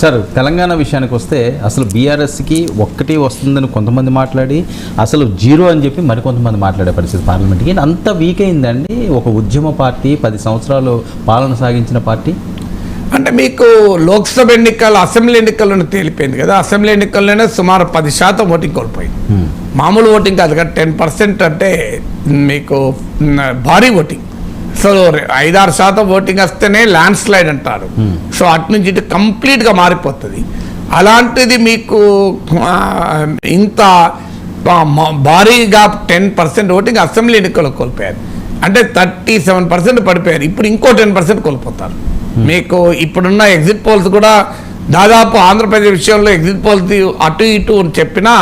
Sir Telangana విషయానికి వస్తే అసలు బీఆర్ఎస్కి ఒక్కటి వస్తుందని కొంతమంది మాట్లాడి అసలు జీరో అని చెప్పి మరికొంతమంది మాట్లాడే పరిస్థితి పార్లమెంట్కి. అంత వీక్ అయిందండి ఒక ఉద్యమ పార్టీ పది సంవత్సరాలు పాలన సాగించిన పార్టీ? అంటే మీకు లోక్సభ ఎన్నికలు అసెంబ్లీ ఎన్నికల్లోనే తేలిపోయింది కదా. అసెంబ్లీ ఎన్నికల్లోనే సుమారు పది శాతం ఓటింగ్ కోల్పోయింది. మామూలు ఓటింగ్ కాదు కదా టెన్ పర్సెంట్ అంటే మీకు భారీ ఓటింగ్. సో ఐదారు శాతం ఓటింగ్ వస్తేనే ల్యాండ్ స్లైడ్ అంటారు సో అటు నుంచి ఇటు కంప్లీట్గా మారిపోతుంది. అలాంటిది మీకు ఇంత భారీగా టెన్ పర్సెంట్ ఓటింగ్ అసెంబ్లీ ఎన్నికల్లో కోల్పోయారు. అంటే థర్టీ సెవెన్ పర్సెంట్ పడిపోయారు. ఇప్పుడు ఇంకో టెన్ పర్సెంట్ కోల్పోతారు. మీకు ఇప్పుడున్న ఎగ్జిట్ పోల్స్ కూడా దాదాపు ఆంధ్రప్రదేశ్ విషయంలో ఎగ్జిట్ పోల్స్ అటు ఇటు అని చెప్పినా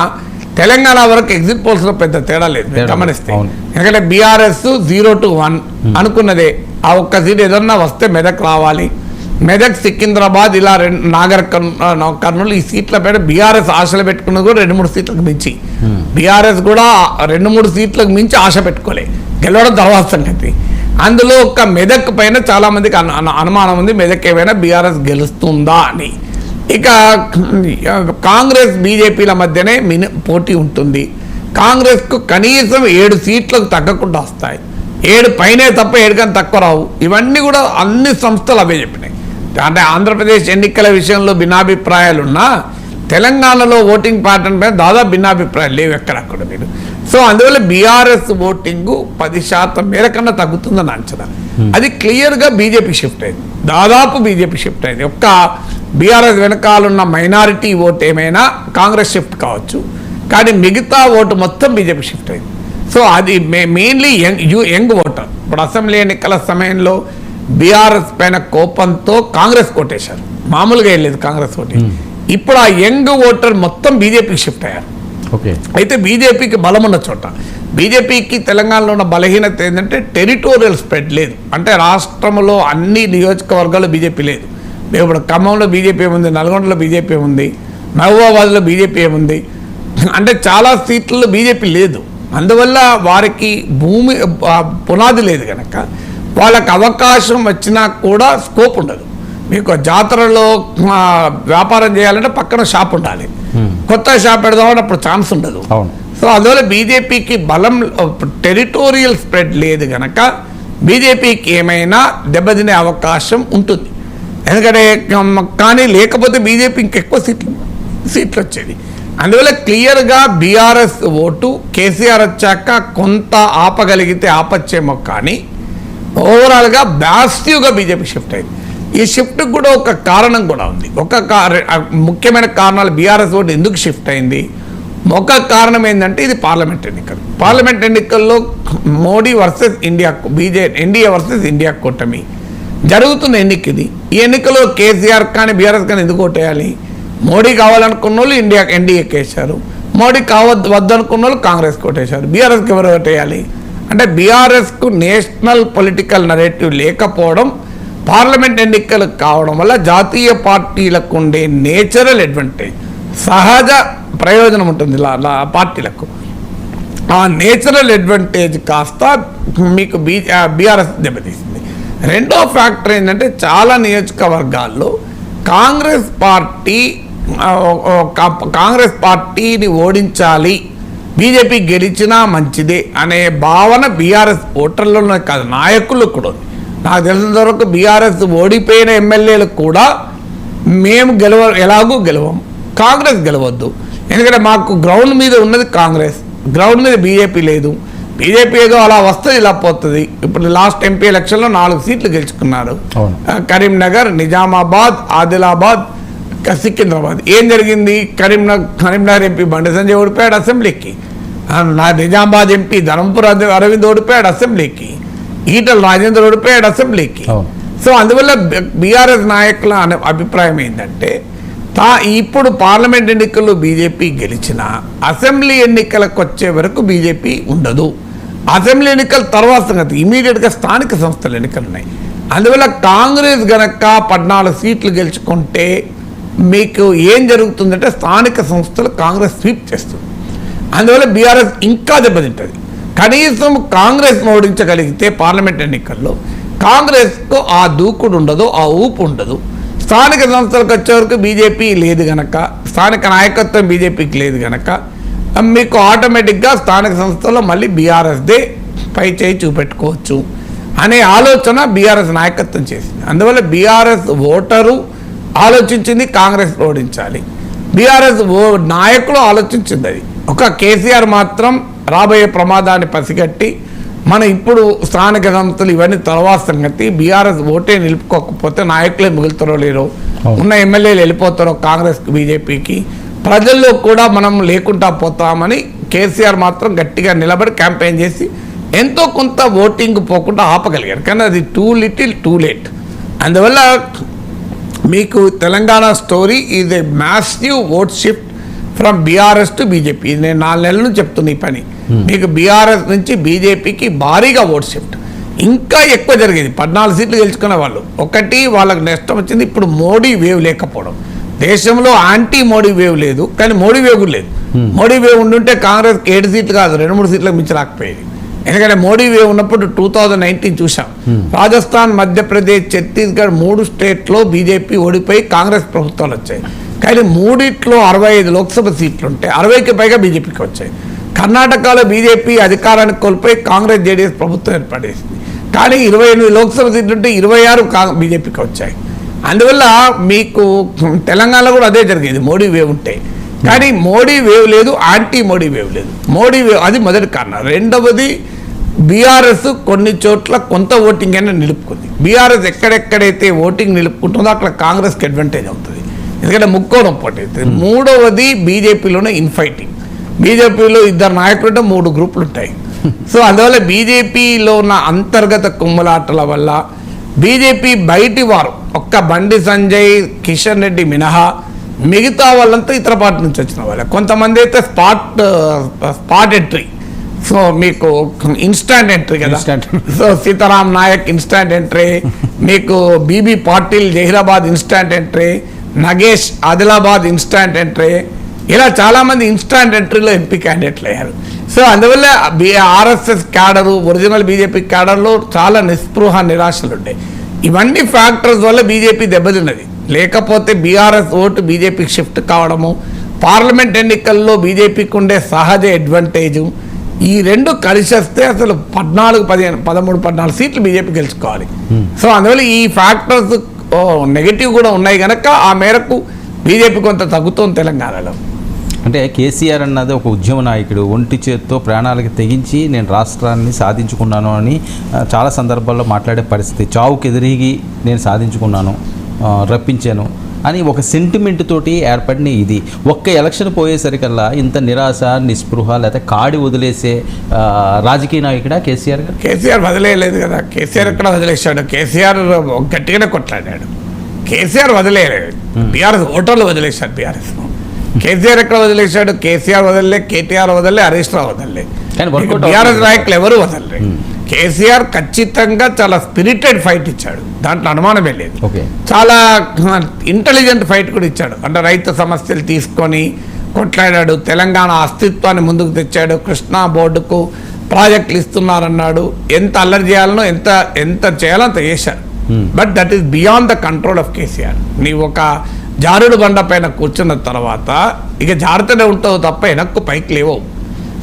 తెలంగాణ వరకు ఎగ్జిట్ పోల్స్లో పెద్ద తేడా లేదు. గమనిస్తే. ఎందుకంటే బీఆర్ఎస్ జీరో టు వన్ అనుకున్నదే. ఆ ఒక్క సీట్ ఏదన్నా వస్తే మెదక్ రావాలి. మెదక్ సికింద్రాబాద్ ఇలా రెండు నాగర్ కర్నూలు ఈ సీట్ల పైన బీఆర్ఎస్ ఆశలు పెట్టుకున్నది కూడా రెండు మూడు సీట్లకు మించి. బీఆర్ఎస్ కూడా రెండు మూడు సీట్లకు మించి ఆశ పెట్టుకోలే. గెలవడం తర్వాత సంగతి. అందులో ఒక్క మెదక్ పైన చాలా మందికి అను- అను- అనుమానం ఉంది. మెదక్ ఏమైనా బీఆర్ఎస్ గెలుస్తుందా అని. ఇక కాంగ్రెస్ బీజేపీల మధ్యనే మిని పోటీ ఉంటుంది. కాంగ్రెస్కు కనీసం ఏడు సీట్లకు తగ్గకుండా వస్తాయి. ఏడు పైనే తప్ప ఏడు కానీ తక్కువ రావు. ఇవన్నీ కూడా అన్ని సంస్థలు అవే చెప్పినాయి. అంటే ఆంధ్రప్రదేశ్ ఎన్నికల విషయంలో భిన్నాభిప్రాయాలున్నా తెలంగాణలో ఓటింగ్ ప్యాటర్న్ పైన దాదాపు భిన్నాభిప్రాయాలు లేవు ఎక్కడక్కడ మీరు సో అందువల్ల బీఆర్ఎస్ ఓటింగ్ పది శాతం మేర కన్నా తగ్గుతుందని అంచనా. అది క్లియర్గా బీజేపీ షిఫ్ట్ అయింది. దాదాపు బీజేపీ షిఫ్ట్ అయింది. ఒక్క బీఆర్ఎస్ వెనకాలన్న మైనారిటీ ఓట్ ఏమైనా కాంగ్రెస్ షిఫ్ట్ కావచ్చు. కానీ మిగతా ఓటు మొత్తం బీజేపీ షిఫ్ట్ అయింది. సో అది mainly young you young voter. ఇప్పుడు అసెంబ్లీ ఎన్నికల సమయంలో బీఆర్ఎస్ పైన కోపంతో కాంగ్రెస్ కొట్టేశారు. మామూలుగా వెళ్ళలేదు కాంగ్రెస్ ఓటు. ఇప్పుడు ఆ యంగ్ ఓటర్ మొత్తం బీజేపీకి షిఫ్ట్ అయ్యారు. ఓకే. అయితే బీజేపీకి బలం ఉన్న చోట బీజేపీకి తెలంగాణలో ఉన్న బలహీనత ఏంటంటే టెరిటోరియల్ స్ప్రెడ్ లేదు. అంటే రాష్ట్రంలో అన్ని నియోజకవర్గాల్లో బీజేపీ లేదు. ఇప్పుడు ఖమ్మంలో బీజేపీ ఉంది నల్గొండలో బీజేపీ ఉంది మహబూబాబాద్లో బీజేపీ ఉంది అంటే చాలా సీట్లలో బీజేపీ లేదు. అందువల్ల వారికి భూమి పునాది లేదు కనుక వాళ్ళకి అవకాశం వచ్చినా కూడా స్కోప్ ఉండదు. మీకు జాతరలో వ్యాపారం చేయాలంటే పక్కన షాప్ ఉండాలి. కొత్త షాప్ పెడదామని అప్పుడు ఛాన్స్ ఉండదు. సో అందువల్ల బీజేపీకి బలం టెరిటోరియల్ స్ప్రెడ్ లేదు గనక బీజేపీకి ఏమైనా దెబ్బతినే అవకాశం ఉంటుంది. ఎందుకంటే కానీ లేకపోతే బీజేపీ ఇంకెక్కువ సీట్లు సీట్లు వచ్చేది అందువల్ల క్లియర్గా బీఆర్ఎస్ ఓటు కేసీఆర్ వచ్చాక కొంత ఆపగలిగితే ఆపచ్చేమో కానీ ఓవరాల్గా బ్యాస్టివ్గా బీజేపీ షిఫ్ట్ అయింది. ఈ షిఫ్ట్కి కూడా ఒక కారణం కూడా ఉంది. ఒక ముఖ్యమైన కారణాలు బీఆర్ఎస్ ఓటు ఎందుకు షిఫ్ట్ అయింది? ఒక కారణం ఏంటంటే ఇది పార్లమెంట్ ఎన్నికలు. పార్లమెంట్ ఎన్నికల్లో Modi versus India BJ NDA versus India కూటమి జరుగుతున్న ఎన్నిక ఇది ఈ ఎన్నికలో కేసీఆర్ కానీ బీఆర్ఎస్ కానీ ఎందుకు ఓటేయాలి? మోడీ కావాలనుకున్న వాళ్ళు ఇండియా ఎన్డీఏకి వేశారు మోడీ కావద్దు వద్దనుకున్న వాళ్ళు కాంగ్రెస్కి ఓటేశారు. బీఆర్ఎస్కి ఎవరు ఓటేయాలి? అంటే బీఆర్ఎస్కు నేషనల్ పొలిటికల్ నరేటివ్ లేకపోవడం పార్లమెంట్ ఎన్నికలు కావడం వల్ల జాతీయ పార్టీలకు ఉండే నేచురల్ అడ్వాంటేజ్ సహజ ప్రయోజనం ఉంటుంది లా- పార్టీలకు. ఆ నేచురల్ అడ్వాంటేజ్ కాస్త మీకు బీ బీఆర్ఎస్ దెబ్బతీసింది. రెండో ఫ్యాక్టర్ ఏంటంటే చాలా నియోజకవర్గాల్లో కాంగ్రెస్ పార్టీ కాంగ్రెస్ పార్టీని ఓడించాలి బీజేపీ గెలిచినా మంచిదే అనే భావన బీఆర్ఎస్ ఓటర్లలో కాదు నాయకులు కూడా ఉంది. నాకు తెలిసినంత వరకు బీఆర్ఎస్ ఓడిపోయిన ఎమ్మెల్యేలు కూడా మేము గెలవ ఎలాగూ గెలవం కాంగ్రెస్ గెలవద్దు. ఎందుకంటే మాకు గ్రౌండ్ మీద ఉన్నది కాంగ్రెస్ గ్రౌండ్ మీద బీజేపీ లేదు. బీజేపీ ఏదో అలా వస్తుంది ఇలా పోతుంది. ఇప్పుడు లాస్ట్ ఎంపీ ఎలక్షన్లో నాలుగు సీట్లు గెలుచుకున్నారు. కరీంనగర్ నిజామాబాద్ ఆదిలాబాద్ సికింద్రాబాద్. ఏం జరిగింది? కరీంనగర్ కరీంనగర్ ఎంపీ బండి సంజయ్ ఓడిపోయాడు అసెంబ్లీకి. నిజామాబాద్ ఎంపీ ధనంపూర్ అరవి- అరవింద్ ఓడిపోయాడు అసెంబ్లీకి. ఈటల రాజేందర్ ఓడిపోయాడు అసెంబ్లీకి. సో అందువల్ల బీఆర్ఎస్ నాయకుల అనే అభిప్రాయం ఏంటంటే తా ఇప్పుడు పార్లమెంట్ ఎన్నికల్లో బీజేపీ గెలిచిన అసెంబ్లీ ఎన్నికలకు వచ్చే వరకు బీజేపీ ఉండదు. అసెంబ్లీ ఎన్నికల తర్వాత సంగతి. ఇమీడియట్గా స్థానిక సంస్థల ఎన్నికలు ఉన్నాయి అందువల్ల కాంగ్రెస్ గనక పద్నాలుగు సీట్లు గెలుచుకుంటే మీకు ఏం జరుగుతుందంటే స్థానిక సంస్థలు కాంగ్రెస్ స్వీప్ చేస్తుంది. అందువల్ల బీఆర్ఎస్ ఇంకా దెబ్బతింటుంది. కనీసం కాంగ్రెస్ ఓడించగలిగితే పార్లమెంట్ ఎన్నికల్లో కాంగ్రెస్కు ఆ దూకుడు ఉండదు ఆ ఊపు ఉండదు. స్థానిక సంస్థలకు వచ్చేవరకు బీజేపీ లేదు గనక స్థానిక నాయకత్వం బీజేపీకి లేదు గనక మీకు ఆటోమేటిక్గా స్థానిక సంస్థల్లో మళ్ళీ బీఆర్ఎస్దే పై చేయి చూపెట్టుకోవచ్చు అనే ఆలోచన బీఆర్ఎస్ నాయకత్వం చేసింది. అందువల్ల బీఆర్ఎస్ ఓటరు ఆలోచించింది కాంగ్రెస్ ఓడించాలి. బీఆర్ఎస్ ఓ నాయకులు ఆలోచించింది అది. ఒక కేసీఆర్ మాత్రం రాబోయే ప్రమాదాన్ని పసిగట్టి మన ఇప్పుడు స్థానిక సంస్థలు ఇవన్నీ తర్వాత సంగతి బీఆర్ఎస్ ఓటే నిలుపుకోకపోతే నాయకులే మిగులుతారో లేరో. ఉన్న ఎమ్మెల్యేలు వెళ్ళిపోతారో కాంగ్రెస్ బీజేపీకి ప్రజల్లో కూడా మనం లేకుండా పోతామని కేసీఆర్ మాత్రం గట్టిగా నిలబడి క్యాంపెయిన్ చేసి ఎంతో కొంత ఓటింగ్ పోకుండా ఆపగలిగారు. కానీ అది టూ లిటిల్ టూ లేట్ అందువల్ల మీకు Telangana story is a massive vote shift from BRS to BJP ఇది నేను నాలుగు నెలల నుంచి చెప్తున్నా ఈ పని. మీకు బీఆర్ఎస్ నుంచి బీజేపీకి భారీగా ఓట్ షిఫ్ట్ ఇంకా ఎక్కువ జరిగేది. పద్నాలుగు సీట్లు గెలుచుకునే వాళ్ళు. ఒకటి వాళ్ళకి నష్టం వచ్చింది. ఇప్పుడు మోడీ వేవ్ లేకపోవడం. దేశంలో యాంటీ మోడీ వేవ్ లేదు కానీ మోడీ వేవ్ కూడా లేదు. మోడీ వేవ్ ఉండుంటే కాంగ్రెస్కి ఏడు సీట్లు కాదు రెండు మూడు సీట్లకు మించి రాకపోయేది. ఎందుకంటే మోడీ వేవ్ ఉన్నప్పుడు టూ థౌజండ్ నైన్టీన్ చూసాం రాజస్థాన్ మధ్యప్రదేశ్ ఛత్తీస్గఢ్ మూడు స్టేట్లో బీజేపీ ఓడిపోయి కాంగ్రెస్ ప్రభుత్వాలు వచ్చాయి. కానీ మూడిట్లో అరవై ఐదు లోక్సభ సీట్లు ఉంటే అరవైకి పైగా బీజేపీకి వచ్చాయి. కర్ణాటకలో బీజేపీ అధికారానికి కోల్పోయి కాంగ్రెస్ జేడీఎస్ ప్రభుత్వం ఏర్పడేసింది. కానీ ఇరవై ఎనిమిది లోక్సభ సీట్లు ఉంటే ఇరవై ఆరు కా- బీజేపీకి వచ్చాయి. అందువల్ల మీకు తెలంగాణలో కూడా అదే జరిగేది మోడీ వేవ్ ఉంటే. కానీ మోడీ వేవ్ లేదు యాంటీ మోడీ వేవ్ లేదు. మోడీ వేవ్ అది మొదటి కారణం. రెండవది బీఆర్ఎస్ కొన్ని చోట్ల కొంత ఓటింగ్ అయినా నిలుపుకుంది. బీఆర్ఎస్ ఎక్కడెక్కడైతే ఓటింగ్ నిలుపుకుంటుందో అక్కడ కాంగ్రెస్కి అడ్వాంటేజ్ అవుతుంది. ఎందుకంటే ముక్కోణం పోటీ అవుతుంది. మూడవది బీజేపీలోనే ఇన్ఫైటింగ్ బీజేపీలో ఇద్దరు నాయకులు మూడు గ్రూపులు ఉంటాయి. సో అందువల్ల బీజేపీలో ఉన్న అంతర్గత కుమ్మలాటల వల్ల బీజేపీ బయటి వారు ఒక్క బండి సంజయ్ కిషన్ రెడ్డి మినహా మిగతా వాళ్ళంతా ఇతర పార్టీ నుంచి వచ్చిన వాళ్ళే. కొంతమంది అయితే స్పాట్ స్పాట్ ఎంట్రీ. సో మీకు ఇన్స్టాంట్ ఎంట్రీ కదా. So Sitaram Naik instant entry. మీకు BB Patil Zaheerabad instant entry. Nagesh Adilabad instant entry. ఇలా చాలా మంది ఇన్స్టాంట్ ఎంట్రీలో ఎంపీ క్యాండిడేట్లు అయ్యారు. సో అందువల్ల ఆర్ఎస్ఎస్ క్యాడరు ఒరిజినల్ బీజేపీ క్యాడర్లో చాలా నిస్పృహ నిరాశలు ఉంటాయి ఇవన్నీ ఫ్యాక్టర్స్ వల్ల బీజేపీ దెబ్బతిన్నది. లేకపోతే బీఆర్ఎస్ ఓటు బీజేపీకి షిఫ్ట్ కావడము పార్లమెంట్ ఎన్నికల్లో బీజేపీకి ఉండే సహజ అడ్వాంటేజు ఈ రెండు కలిసి వస్తే అసలు పద్నాలుగు పదిహేను పదమూడు పద్నాలుగు సీట్లు బీజేపీ గెలుచుకోవాలి. సో అందువల్ల ఈ ఫ్యాక్టర్స్ నెగిటివ్ కూడా ఉన్నాయి కనుక ఆ మేరకు బీజేపీ కొంత తగ్గుతోంది తెలంగాణలో. అంటే కేసీఆర్ అన్నది ఒక ఉద్యమ నాయకుడు. ఒంటి చేత్తో ప్రాణాలకు తెగించి నేను రాష్ట్రాన్ని సాధించుకున్నాను అని చాలా సందర్భాల్లో మాట్లాడే పరిస్థితి. చావుకి ఎదిరిగి నేను సాధించుకున్నాను రప్పించాను అని ఒక సెంటిమెంట్ తోటి ఏర్పడిన ఇది. ఒక్క ఎలక్షన్ పోయేసరికల్లా ఇంత నిరాశ నిస్పృహ లేకపోతే కాడి వదిలేసే రాజకీయ నాయకుడా కేసీఆర్ గారు? కేసీఆర్ వదిలేయలేదు కదా. కేసీఆర్ ఎక్కడ వదిలేశాడు? కేసీఆర్ గట్టిగానే కొట్లాడాడు. కేసీఆర్ వదిలేయలేదు. బీఆర్ఎస్ ఓటర్లు వదిలేశాడు బీఆర్ఎస్ కేసీఆర్ ఎక్కడ వదిలేశాడు? కేసీఆర్ వదలలే కేటీఆర్ వదలలే హరీష్ రావు వదలలే. బీఆర్ఎస్. నాయకులు ఎవరు వదలలే. కేసీఆర్ ఖచ్చితంగా చాలా స్పిరిటెడ్ ఫైట్ ఇచ్చాడు. దాంట్లో అనుమానమే లేదు. చాలా ఇంటెలిజెంట్ ఫైట్ కూడా ఇచ్చాడు. అంటే రైతు సమస్యలు తీసుకొని కొట్లాడాడు. తెలంగాణ అస్తిత్వాన్ని ముందుకు తెచ్చాడు. కృష్ణా బోర్డుకు ప్రాజెక్టులు ఇస్తున్నారన్నాడు. ఎంత అల్లరి చేయాలనో ఎంత ఎంత చేయాలో అంత చేశాడు. Hmm. But that is beyond the control of KCR. నీవు ఒక జారుడు బండ పైన కూర్చున్న తర్వాత ఇక జారుతూనే ఉంటావు తప్ప వెనక్కు పైకి లేవవు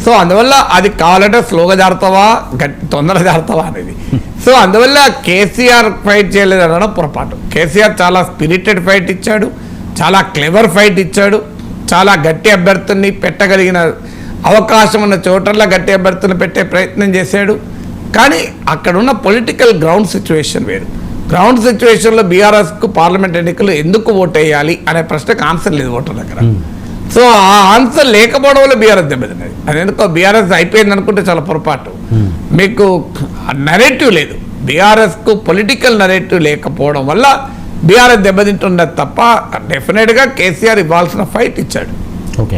సో అందువల్ల అది కావాలంటే స్లోగా జారుతావా? గట్టి తొందరగా జారుతావా అనేది. సో అందువల్ల కేసీఆర్ ఫైట్ చేయలేదు అనడం పొరపాటు. కేసీఆర్ చాలా స్పిరిటెడ్ ఫైట్ ఇచ్చాడు చాలా క్లెవర్ ఫైట్ ఇచ్చాడు చాలా గట్టి అభ్యర్థుల్ని పెట్టగలిగిన అవకాశం ఉన్న చోటల్లో గట్టి అభ్యర్థులను పెట్టే ప్రయత్నం చేశాడు. కానీ అక్కడ ఉన్న పొలిటికల్ గ్రౌండ్ సిచ్యువేషన్ వేరు. గ్రౌండ్ సిచ్యువేషన్లో బీఆర్ఎస్కు పార్లమెంట్ ఎన్నికలు ఎందుకు ఓట్ వేయాలి అనే ప్రశ్నకు ఆన్సర్ లేదు ఓటర్ దగ్గర. సో ఆ ఆన్సర్ లేకపోవడం వల్ల బీఆర్ఎస్ దెబ్బతిన్నది. అది ఎందుకో బీఆర్ఎస్ అయిపోయింది అనుకుంటే చాలా పొరపాటు. మీకు నరేటివ్ లేదు. బీఆర్ఎస్కు పొలిటికల్ నరేటివ్ లేకపోవడం వల్ల బీఆర్ఎస్ దెబ్బతింటున్నది తప్ప డెఫినెట్గా కేసీఆర్ ఇవ్వాల్సిన ఫైట్ ఇచ్చాడు. ఓకే